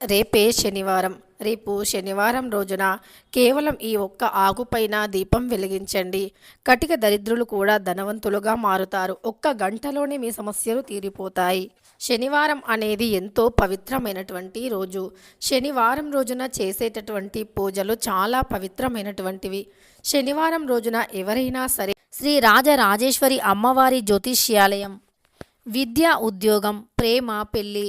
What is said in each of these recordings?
రేపే శనివారం. రేపు శనివారం రోజున కేవలం ఈ ఒక్క ఆకుపైన దీపం వెలిగించండి. కటిక దరిద్రులు కూడా ధనవంతులుగా మారుతారు. ఒక్క గంటలోనే మీ సమస్యలు తీరిపోతాయి. శనివారం అనేది ఎంతో పవిత్రమైనటువంటి రోజు. శనివారం రోజున చేసేటటువంటి పూజలు చాలా పవిత్రమైనటువంటివి. శనివారం రోజున ఎవరైనా సరే శ్రీ రాజరాజేశ్వరి అమ్మవారి జ్యోతిష్యాలయం విద్య ఉద్యోగం ప్రేమ పెళ్ళి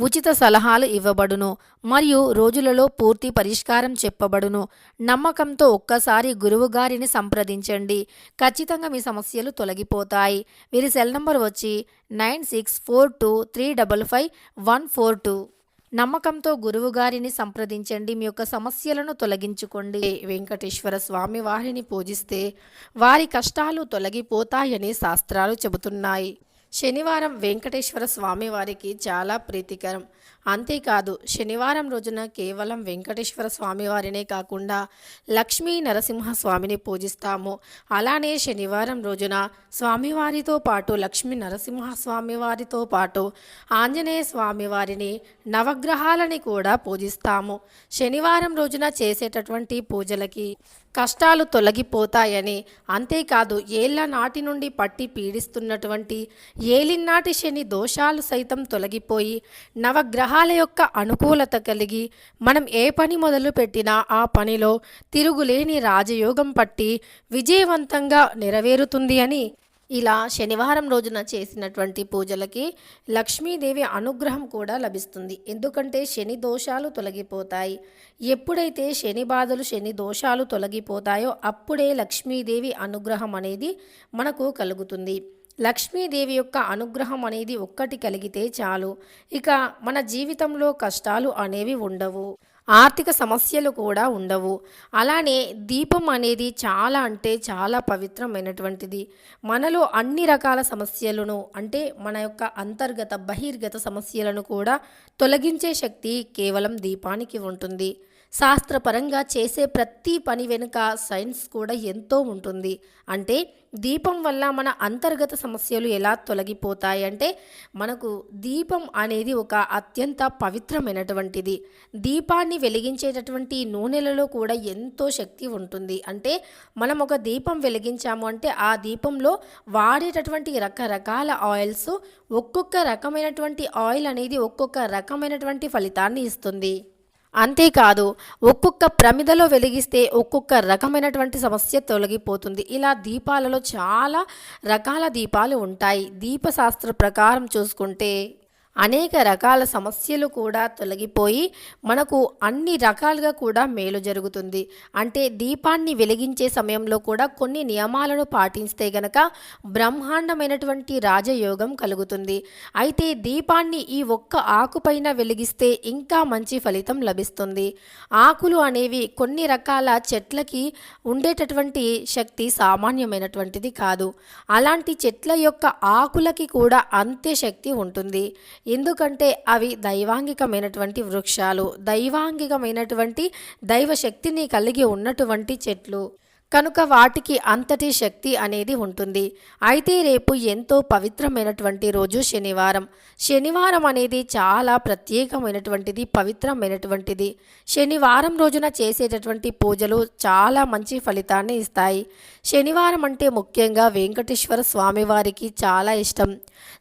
ఉచిత సలహాలు ఇవ్వబడును మరియు రోజులలో పూర్తి పరిష్కారం చెప్పబడును. నమ్మకంతో ఒక్కసారి గురువుగారిని సంప్రదించండి. ఖచ్చితంగా మీ సమస్యలు తొలగిపోతాయి. వీరి సెల్ నంబర్ వచ్చి nine six four two three double five one four two. నమ్మకంతో గురువుగారిని సంప్రదించండి. మీ యొక్క సమస్యలను తొలగించుకోండి. వెంకటేశ్వర స్వామి వారిని పూజిస్తే వారి కష్టాలు తొలగిపోతాయని శాస్త్రాలు చెబుతున్నాయి. శనివారం వెంకటేశ్వర స్వామివారికి చాలా ప్రీతికరం. అంతేకాదు శనివారం రోజున కేవలం వెంకటేశ్వర స్వామివారినే కాకుండా లక్ష్మీ నరసింహ స్వామిని పూజిస్తాము. అలానే శనివారం రోజున స్వామివారితో పాటు లక్ష్మీ నరసింహ స్వామి వారితో పాటు ఆంజనేయ స్వామి వారిని నవగ్రహాలని కూడా పూజిస్తాము. శనివారం రోజున చేసేటటువంటి పూజలకి కష్టాలు తొలగిపోతాయని. అంతేకాదు ఏళ్ళ నాటి నుండి పట్టి పీడిస్తున్నటువంటి ఏలినాటి శని దోషాలు సైతం తొలగిపోయి నవగ్రహాల యొక్క అనుకూలత కలిగి మనం ఏ పని మొదలు పెట్టినా ఆ పనిలో తిరుగులేని రాజయోగం పట్టి విజయవంతంగా నెరవేరుతుంది అని ఇలా శనివారం రోజున చేసినటువంటి పూజలకి లక్ష్మీదేవి అనుగ్రహం కూడా లభిస్తుంది. ఎందుకంటే శని దోషాలు తొలగిపోతాయి. ఎప్పుడైతే శని బాధలు శని దోషాలు తొలగిపోతాయో అప్పుడే లక్ష్మీదేవి అనుగ్రహం అనేది మనకు కలుగుతుంది. లక్ష్మీదేవి యొక్క అనుగ్రహం అనేది ఒక్కటి కలిగితే చాలు. ఇక మన జీవితంలో కష్టాలు అనేవి ఉండవు. ఆర్థిక సమస్యలు కూడా ఉండవు. అలానే దీపం అనేది చాలా అంటే చాలా పవిత్రమైనటువంటిది. మనలో అన్ని రకాల సమస్యలను అంటే మన యొక్క అంతర్గత బహిర్గత సమస్యలను కూడా తొలగించే శక్తి కేవలం దీపానికి ఉంటుంది. శాస్త్రపరంగా చేసే ప్రతి పని వెనుక సైన్స్ కూడా ఎంతో ఉంటుంది. అంటే దీపం వల్ల మన అంతర్గత సమస్యలు ఎలా తొలగిపోతాయి అంటే మనకు దీపం అనేది ఒక అత్యంత పవిత్రమైనటువంటిది. దీపాన్ని వెలిగించేటటువంటి నూనెలలో కూడా ఎంతో శక్తి ఉంటుంది. అంటే మనం ఒక దీపం వెలిగించాము అంటే ఆ దీపంలో వాడేటటువంటి రకరకాల ఆయిల్స్ ఒక్కొక్క రకమైనటువంటి ఆయిల్ అనేది ఒక్కొక్క రకమైనటువంటి ఫలితాన్ని ఇస్తుంది. అంతేకాదు ఒక్కొక్క ప్రమిదలో వెలిగిస్తే ఒక్కొక్క రకమైనటువంటి సమస్య తొలగిపోతుంది. ఇలా దీపాలలో చాలా రకాల దీపాలు ఉంటాయి. దీపశాస్త్ర ప్రకారం చూసుకుంటే అనేక రకాల సమస్యలు కూడా తొలగిపోయి మనకు అన్ని రకాలుగా కూడా మేలు జరుగుతుంది. అంటే దీపాన్ని వెలిగించే సమయంలో కూడా కొన్ని నియమాలను పాటిస్తే గనక బ్రహ్మాండమైనటువంటి రాజయోగం కలుగుతుంది. అయితే దీపాన్ని ఈ ఒక్క ఆకుపైన వెలిగిస్తే ఇంకా మంచి ఫలితం లభిస్తుంది. ఆకులు అనేవి కొన్ని రకాల చెట్లకి ఉండేటటువంటి శక్తి సామాన్యమైనటువంటిది కాదు. అలాంటి చెట్ల యొక్క ఆకులకి కూడా అంతే శక్తి ఉంటుంది. ఎందుకంటే అవి దైవాంగికమైనటువంటి వృక్షాలు దైవాంగికమైనటువంటి దైవ శక్తిని కలిగి ఉన్నటువంటి చెట్లు. కనుక వాటికి అంతటి శక్తి అనేది ఉంటుంది. అయితే రేపు ఎంతో పవిత్రమైనటువంటి రోజు శనివారం. శనివారం అనేది చాలా ప్రత్యేకమైనటువంటిది పవిత్రమైనటువంటిది. శనివారం రోజున చేసేటటువంటి పూజలు చాలా మంచి ఫలితాన్ని ఇస్తాయి. శనివారం అంటే ముఖ్యంగా వెంకటేశ్వర స్వామివారికి చాలా ఇష్టం.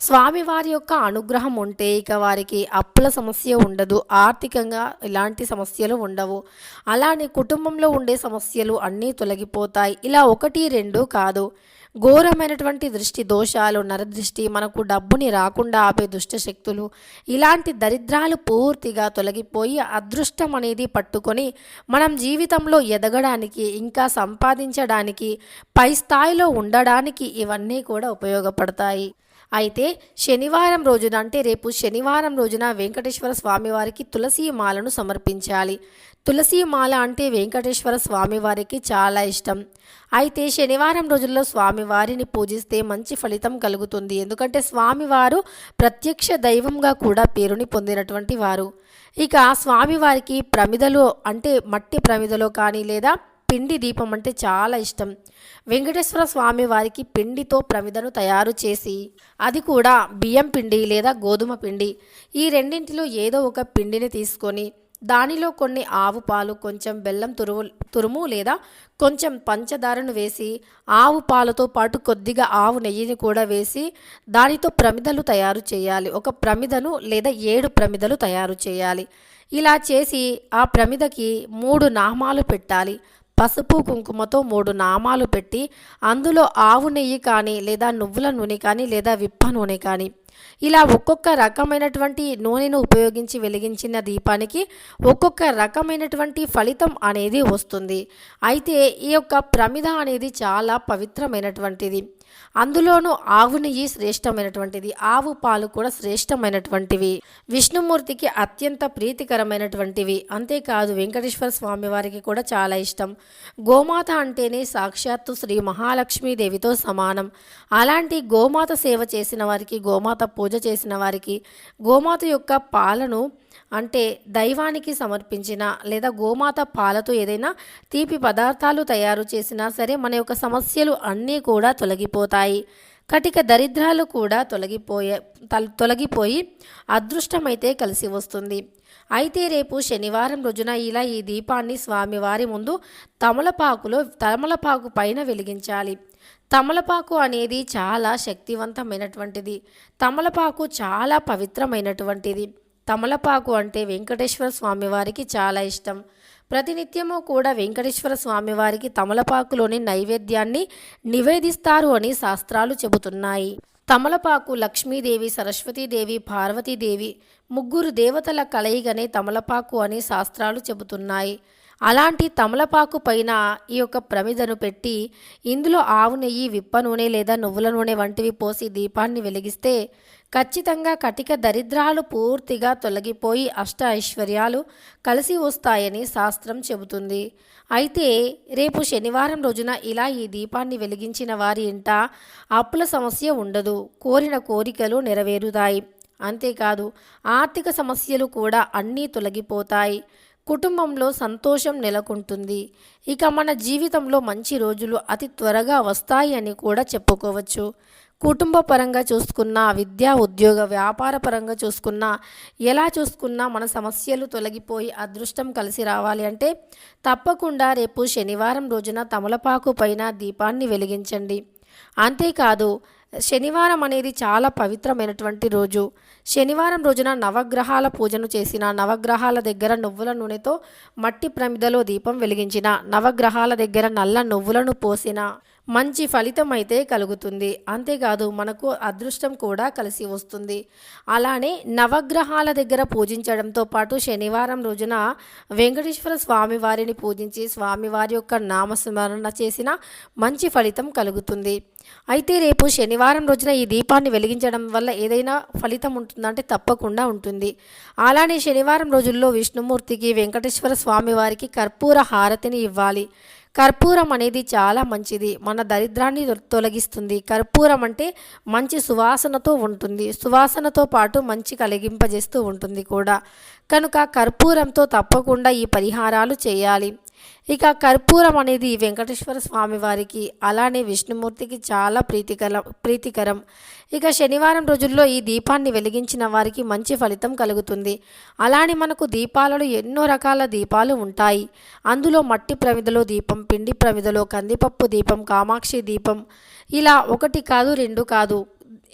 స్వామివారి యొక్క అనుగ్రహం ఉంటే ఇక వారికి అప్పుల సమస్య ఉండదు ఆర్థికంగా ఇలాంటి సమస్యలు ఉండవు. అలానే కుటుంబంలో ఉండే సమస్యలు అన్నీ తొలగిపోతాయి. ఇలా ఒకటి రెండు కాదు. ఘోరమైనటువంటి దృష్టి దోషాలు నరదృష్టి మనకు డబ్బుని రాకుండా ఆపే దుష్ట శక్తులు ఇలాంటి దరిద్రాలు పూర్తిగా తొలగిపోయి అదృష్టం అనేది పట్టుకొని మనం జీవితంలో ఎదగడానికి ఇంకా సంపాదించడానికి పై స్థాయిలో ఉండడానికి ఇవన్నీ కూడా ఉపయోగపడతాయి. అయితే శనివారం రోజున అంటే రేపు శనివారం రోజున వెంకటేశ్వర స్వామి వారికి తులసి మాలను సమర్పించాలి. తులసి మాల అంటే వెంకటేశ్వర స్వామివారికి చాలా ఇష్టం. అయితే శనివారం రోజుల్లో స్వామివారిని పూజిస్తే మంచి ఫలితం కలుగుతుంది. ఎందుకంటే స్వామివారు ప్రత్యక్ష దైవంగా కూడా పేరుని పొందినటువంటి వారు. ఇక స్వామివారికి ప్రమిదలో అంటే మట్టి ప్రమిదలో కానీ లేదా పిండి దీపం అంటే చాలా ఇష్టం. వెంకటేశ్వర స్వామి వారికి పిండితో ప్రమిదను తయారు చేసి అది కూడా బియ్యం పిండి లేదా గోధుమ పిండి. ఈ రెండింటిలో ఏదో ఒక పిండిని తీసుకొని దానిలో కొన్ని ఆవు పాలు కొంచెం బెల్లం తురుము తురుము లేదా కొంచెం పంచదారను వేసి ఆవు పాలతో పాటు కొద్దిగా ఆవు నెయ్యిని కూడా వేసి దానితో ప్రమిదలు తయారు చేయాలి. ఒక ప్రమిదను లేదా ఏడు ప్రమిదలు తయారు చేయాలి. ఇలా చేసి ఆ ప్రమిదకి మూడు నామాలు పెట్టాలి. పసుపు కుంకుమతో మూడు నామాలు పెట్టి అందులో ఆవు నెయ్యి కానీ లేదా నువ్వుల నూనె కానీ లేదా విప్ప నూనె కానీ ఇలా ఒక్కొక్క రకమైనటువంటి నూనెను ఉపయోగించి వెలిగించిన దీపానికి ఒక్కొక్క రకమైనటువంటి ఫలితం అనేది వస్తుంది. అయితే ఈ యొక్క ప్రమిద అనేది చాలా పవిత్రమైనటువంటిది. అందులోనూ ఆవు నెయ్యి శ్రేష్టమైనటువంటిది ఆవు పాలు కూడా శ్రేష్టమైనటువంటివి. విష్ణుమూర్తికి అత్యంత ప్రీతికరమైనటువంటివి. అంతేకాదు వెంకటేశ్వర స్వామి వారికి కూడా చాలా ఇష్టం. గోమాత అంటేనే సాక్షాత్తు శ్రీ మహాలక్ష్మీదేవితో సమానం. అలాంటి గోమాత సేవ చేసిన వారికి గోమాత పూజ చేసిన వారికి గోమాత యొక్క పాలను అంటే దైవానికి సమర్పించిన లేదా గోమాత పాలతో ఏదైనా తీపి పదార్థాలు తయారు చేసినా సరే మన యొక్క సమస్యలు అన్నీ కూడా తొలగిపోతాయి. కటిక దరిద్రాలు కూడా తొలగిపోయే తొలగిపోయి అదృష్టమైతే కలిసి వస్తుంది. అయితే రేపు శనివారం రోజున ఇలా ఈ దీపాన్ని స్వామివారి ముందు తమలపాకులో తమలపాకు పైన వెలిగించాలి. తమలపాకు అనేది చాలా శక్తివంతమైనటువంటిది. తమలపాకు చాలా పవిత్రమైనటువంటిది. తమలపాకు అంటే వెంకటేశ్వర స్వామివారికి చాలా ఇష్టం. ప్రతినిత్యము కూడా వెంకటేశ్వర స్వామివారికి తమలపాకులోని నైవేద్యాన్ని నివేదిస్తారు అని శాస్త్రాలు చెబుతున్నాయి. తమలపాకు లక్ష్మీదేవి సరస్వతీదేవి పార్వతీదేవి ముగ్గురు దేవతల కలయిగనే తమలపాకు అని శాస్త్రాలు చెబుతున్నాయి. అలాంటి తమలపాకు పైన ఈ యొక్క ప్రమిదను పెట్టి ఇందులో ఆవు నెయ్యి విప్ప నూనె లేదా నువ్వుల నూనె వంటివి పోసి దీపాన్ని వెలిగిస్తే ఖచ్చితంగా కటిక దరిద్రాలు పూర్తిగా తొలగిపోయి అష్ట ఐశ్వర్యాలు కలిసి వస్తాయని శాస్త్రం చెబుతుంది. అయితే రేపు శనివారం రోజున ఇలా ఈ దీపాన్ని వెలిగించిన వారి ఇంట అప్పుల సమస్య ఉండదు. కోరిన కోరికలు నెరవేరుతాయి. అంతేకాదు ఆర్థిక సమస్యలు కూడా అన్నీ తొలగిపోతాయి. కుటుంబంలో సంతోషం నెలకొంటుంది. ఇక మన జీవితంలో మంచి రోజులు అతి త్వరగా వస్తాయి అని కూడా చెప్పుకోవచ్చు. కుటుంబ పరంగా చూసుకున్నా విద్యా ఉద్యోగ వ్యాపార పరంగా చూసుకున్నా ఎలా చూసుకున్నా మన సమస్యలు తొలగిపోయి అదృష్టం కలిసి రావాలి అంటే తప్పకుండా రేపు శనివారం రోజున తమలపాకు పైన దీపాన్ని వెలిగించండి. అంతేకాదు శనివారం అనేది చాలా పవిత్రమైనటువంటి రోజు. శనివారం రోజున నవగ్రహాల పూజను చేసిన నవగ్రహాల దగ్గర నువ్వుల నూనెతో మట్టి ప్రమిదలో దీపం వెలిగించిన నవగ్రహాల దగ్గర నల్ల నువ్వులను పోసిన మంచి ఫలితం అయితే కలుగుతుంది. అంతేకాదు మనకు అదృష్టం కూడా కలిసి వస్తుంది. అలానే నవగ్రహాల దగ్గర పూజించడంతో పాటు శనివారం రోజున వెంకటేశ్వర స్వామి వారిని పూజించి స్వామివారి యొక్క నామస్మరణ చేసిన మంచి ఫలితం కలుగుతుంది. అయితే రేపు శనివారం రోజున ఈ దీపాన్ని వెలిగించడం వల్ల ఏదైనా ఫలితం ఉంటుందంటే తప్పకుండా ఉంటుంది. అలానే శనివారం రోజుల్లో విష్ణుమూర్తికి వెంకటేశ్వర స్వామి వారికి కర్పూర హారతిని ఇవ్వాలి. కర్పూరం అనేది చాలా మంచిది. మన దరిద్రాన్ని తొ- తొలగిస్తుంది. కర్పూరం అంటే మంచి సువాసనతో ఉంటుంది. సువాసనతో పాటు మంచి కలిగింపజేస్తూ ఉంటుంది కూడా. కనుక కర్పూరంతో తప్పకుండా ఈ పరిహారాలు చేయాలి. ఇక కర్పూరం అనేది వెంకటేశ్వర స్వామి వారికి అలానే విష్ణుమూర్తికి చాలా ప్రీతికరం ప్రీతికరం. ఇక శనివారం రోజుల్లో ఈ దీపాన్ని వెలిగించిన వారికి మంచి ఫలితం కలుగుతుంది. అలానే మనకు దీపాలలో ఎన్నో రకాల దీపాలు ఉంటాయి. అందులో మట్టి ప్రమిదలో దీపం పిండి ప్రమిదలో కందిపప్పు దీపం కామాక్షి దీపం ఇలా ఒకటి కాదు రెండు కాదు.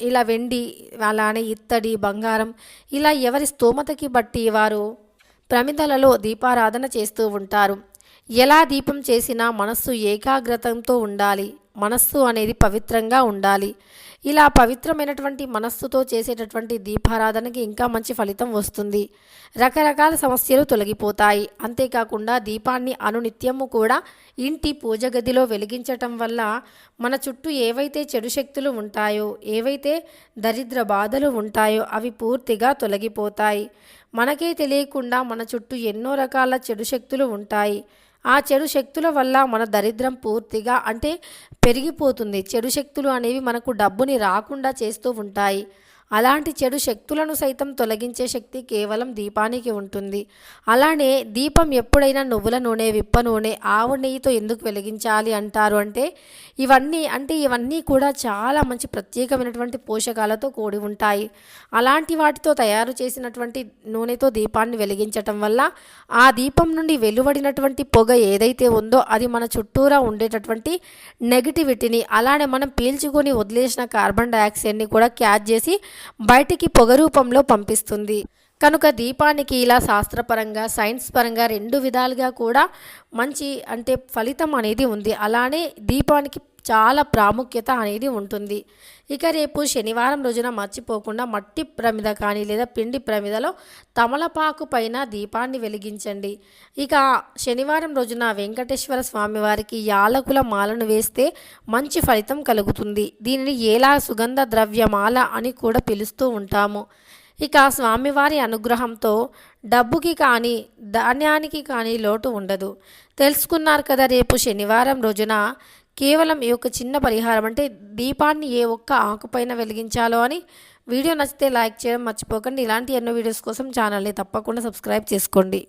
ఇలా వెండి అలానే ఇత్తడి బంగారం ఇలా ఎవరి స్తోమతకి బట్టి వారు ప్రమిదలలో దీపారాధన చేస్తూ ఉంటారు. ఎలా దీపం చేసినా మనస్సు ఏకాగ్రతంతో ఉండాలి. మనస్సు అనేది పవిత్రంగా ఉండాలి. ఇలా పవిత్రమైనటువంటి మనస్సుతో చేసేటటువంటి దీపారాధనకి ఇంకా మంచి ఫలితం వస్తుంది. రకరకాల సమస్యలు తొలగిపోతాయి. అంతేకాకుండా దీపాన్ని అనునిత్యము కూడా ఇంటి పూజ గదిలో వెలిగించటం వల్ల మన చుట్టూ ఏవైతే చెడు శక్తులు ఉంటాయో ఏవైతే దరిద్ర బాధలు ఉంటాయో అవి పూర్తిగా తొలగిపోతాయి. మనకే తెలియకుండా మన చుట్టూ ఎన్నో రకాల చెడు శక్తులు ఉంటాయి. ఆ చెడు శక్తుల వల్ల మన దరిద్రం పూర్తిగా అంటే పెరిగిపోతుంది. చెడు శక్తులు అనేవి మనకు డబ్బుని రాకుండా చేస్తూ ఉంటాయి. అలాంటి చెడు శక్తులను సైతం తొలగించే శక్తి కేవలం దీపానికి ఉంటుంది. అలానే దీపం ఎప్పుడైనా నువ్వుల నూనె విప్ప నూనె ఆవు నెయ్యితో ఎందుకు వెలిగించాలి అంటారు అంటే ఇవన్నీ అంటే ఇవన్నీ కూడా చాలా మంచి ప్రత్యేకమైనటువంటి పోషకాలతో కూడి ఉంటాయి. అలాంటి వాటితో తయారు చేసినటువంటి నూనెతో దీపాన్ని వెలిగించటం వల్ల ఆ దీపం నుండి వెలువడినటువంటి పొగ ఏదైతే ఉందో అది మన చుట్టూరా ఉండేటటువంటి నెగిటివిటీని అలానే మనం పీల్చుకొని వదిలేసిన కార్బన్ డయాక్సైడ్ని కూడా క్యాచ్ చేసి బయటికి పొగ రూపంలో పంపిస్తుంది. కనుక దీపానికి ఇలా శాస్త్రపరంగా సైన్స్ పరంగా రెండు విధాలుగా కూడా మంచి అంటే ఫలితం అనేది ఉంది. అలానే దీపానికి చాలా ప్రాముఖ్యత అనేది ఉంటుంది. ఇక రేపు శనివారం రోజున మర్చిపోకుండా మట్టి ప్రమిద కానీ లేదా పిండి ప్రమిదలో తమలపాకు పైన దీపాన్ని వెలిగించండి. ఇక శనివారం రోజున వెంకటేశ్వర స్వామి వారికి యాలకుల మాలను వేస్తే మంచి ఫలితం కలుగుతుంది. దీనిని ఏలా సుగంధ ద్రవ్యమాల అని కూడా పిలుస్తూ ఉంటాము. ఇక స్వామివారి అనుగ్రహంతో డబ్బుకి కానీ ధాన్యానికి కానీ లోటు ఉండదు. తెలుసుకున్నారు కదా రేపు శనివారం రోజున కేవలం ఈ యొక్క చిన్న పరిహారం అంటే దీపాన్ని ఏ ఒక్క ఆకుపైన వెలిగించాలో అని వీడియో నచ్చితే లైక్ చేయడం మర్చిపోకండి. ఇలాంటి ఎన్నో వీడియోస్ కోసం ఛానల్ని తప్పకుండా సబ్స్క్రైబ్ చేసుకోండి.